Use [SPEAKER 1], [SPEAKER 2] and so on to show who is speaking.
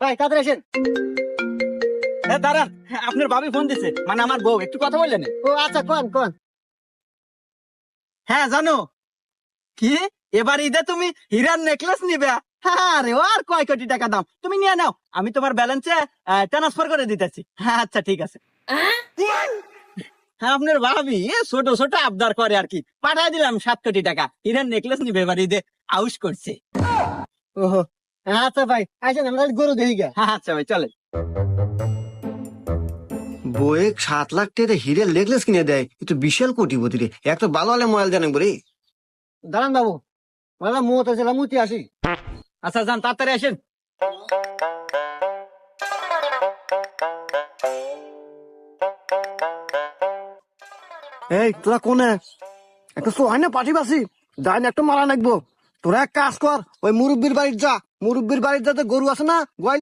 [SPEAKER 1] ভাই তাড়াতাড়ি আসেন।
[SPEAKER 2] হ্যাঁ দাঁড়ান। আপনার ভাবি ফোন দিছে। মানে আমার বউ। একটু কথা বললেন?
[SPEAKER 1] ও আচ্ছা কোন কোন?
[SPEAKER 2] হ্যাঁ জানো। কি? এবার ঈদে তুমি হীরার নেকলেস নিবে? রে ও আর কয় কোটি টাকা দাম? তুমি নিয়ে নাও। আমি তোমার ব্যালেন্সে ট্রান্সফার করে দিতেছি। হ্যাঁ আচ্ছা ঠিক আছে। হ্যাঁ আপনার ভাবি ছোট ছোট আবদার করে আর কি। পাঠাই দিলাম সাত কোটি টাকা। হীরার নেকলেস নিবে এবার ঈদে। আউস করছে।
[SPEAKER 1] ওহো। আচ্ছা ভাই আসেন আমরা গরু দেখি গা
[SPEAKER 2] হ্যাঁ আচ্ছা ভাই চলে
[SPEAKER 3] বয়ে সাত লাখ টাকা হিরের নেকলেস কিনে দেয় এ তো বিশাল কোটিপতি রে একটা ভালো হলে মোবাইল জানে বলে।
[SPEAKER 1] দাঁড়ান বাবু বললাম মুহূর্ত ছিলাম মুতি আসি।
[SPEAKER 2] আচ্ছা যান তাড়াতাড়ি আসেন।
[SPEAKER 1] এই তোরা কোনে? একটা হয় না পাঠি বাসি যাই একটা মারা নাকবো। তোরা এক কাজ কর ওই মুরব্বীর বাড়ির যা। মুরব্বীর বাড়ির যাতে গরু আছে না? গোয়াল